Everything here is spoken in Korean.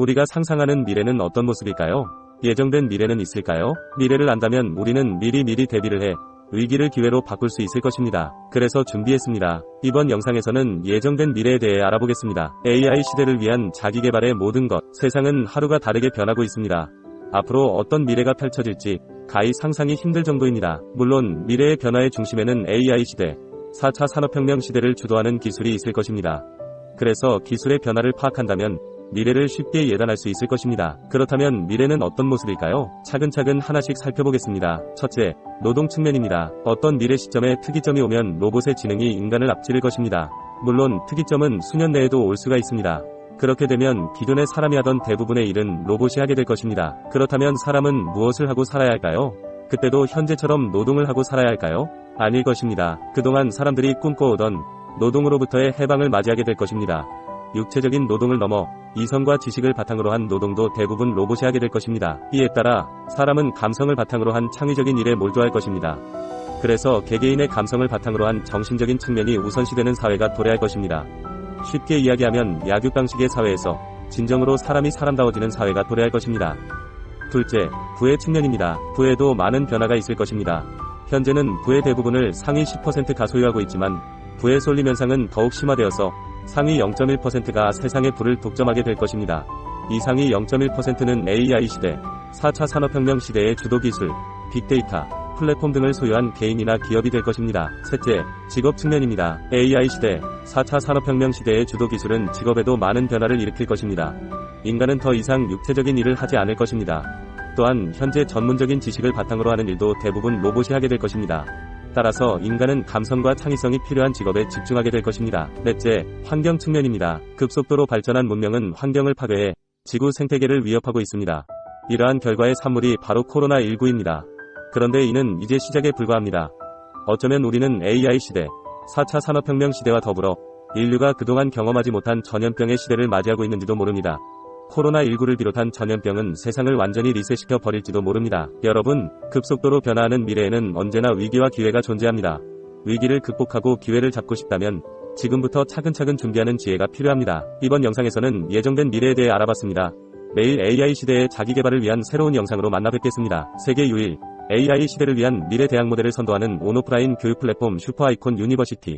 우리가 상상하는 미래는 어떤 모습일까요? 예정된 미래는 있을까요? 미래를 안다면 우리는 미리 미리 대비를 해 위기를 기회로 바꿀 수 있을 것입니다. 그래서 준비했습니다. 이번 영상에서는 예정된 미래에 대해 알아보겠습니다. AI 시대를 위한 자기개발의 모든 것. 세상은 하루가 다르게 변하고 있습니다. 앞으로 어떤 미래가 펼쳐질지 가히 상상이 힘들 정도입니다. 물론 미래의 변화의 중심에는 AI 시대, 4차 산업혁명 시대를 주도하는 기술이 있을 것입니다. 그래서 기술의 변화를 파악한다면 미래를 쉽게 예단할 수 있을 것입니다. 그렇다면 미래는 어떤 모습일까요? 차근차근 하나씩 살펴보겠습니다. 첫째, 노동 측면입니다. 어떤 미래 시점에 특이점이 오면 로봇의 지능이 인간을 앞지를 것입니다. 물론 특이점은 수년 내에도 올 수가 있습니다. 그렇게 되면 기존에 사람이 하던 대부분의 일은 로봇이 하게 될 것입니다. 그렇다면 사람은 무엇을 하고 살아야 할까요? 그때도 현재처럼 노동을 하고 살아야 할까요? 아닐 것입니다. 그동안 사람들이 꿈꿔오던 노동으로부터의 해방을 맞이하게 될 것입니다. 육체적인 노동을 넘어 이성과 지식을 바탕으로 한 노동도 대부분 로봇이 하게 될 것입니다. 이에 따라 사람은 감성을 바탕으로 한 창의적인 일에 몰두할 것입니다. 그래서 개개인의 감성을 바탕으로 한 정신적인 측면이 우선시되는 사회가 도래할 것입니다. 쉽게 이야기하면 약육 방식의 사회에서 진정으로 사람이 사람다워지는 사회가 도래할 것입니다. 둘째, 부의 측면입니다. 부에도 많은 변화가 있을 것입니다. 현재는 부의 대부분을 상위 10%가 소유하고 있지만 부의 쏠림 현상은 더욱 심화되어서 상위 0.1%가 세상의 부를 독점하게 될 것입니다. 이 상위 0.1%는 AI 시대, 4차 산업혁명 시대의 주도 기술, 빅데이터, 플랫폼 등을 소유한 개인이나 기업이 될 것입니다. 셋째, 직업 측면입니다. AI 시대, 4차 산업혁명 시대의 주도 기술은 직업에도 많은 변화를 일으킬 것입니다. 인간은 더 이상 육체적인 일을 하지 않을 것입니다. 또한 현재 전문적인 지식을 바탕으로 하는 일도 대부분 로봇이 하게 될 것입니다. 따라서 인간은 감성과 창의성이 필요한 직업에 집중하게 될 것입니다. 넷째, 환경 측면입니다. 급속도로 발전한 문명은 환경을 파괴해 지구 생태계를 위협하고 있습니다. 이러한 결과의 산물이 바로 코로나19입니다. 그런데 이는 이제 시작에 불과합니다. 어쩌면 우리는 AI 시대, 4차 산업혁명 시대와 더불어 인류가 그동안 경험하지 못한 전염병의 시대를 맞이하고 있는지도 모릅니다. 코로나19를 비롯한 전염병은 세상을 완전히 리셋시켜 버릴지도 모릅니다. 여러분, 급속도로 변화하는 미래에는 언제나 위기와 기회가 존재합니다. 위기를 극복하고 기회를 잡고 싶다면 지금부터 차근차근 준비하는 지혜가 필요합니다. 이번 영상에서는 예정된 미래에 대해 알아봤습니다. 매일 AI 시대의 자기 개발을 위한 새로운 영상으로 만나 뵙겠습니다. 세계 유일 AI 시대를 위한 미래 대학 모델을 선도하는 온오프라인 교육 플랫폼 슈퍼아이콘 유니버시티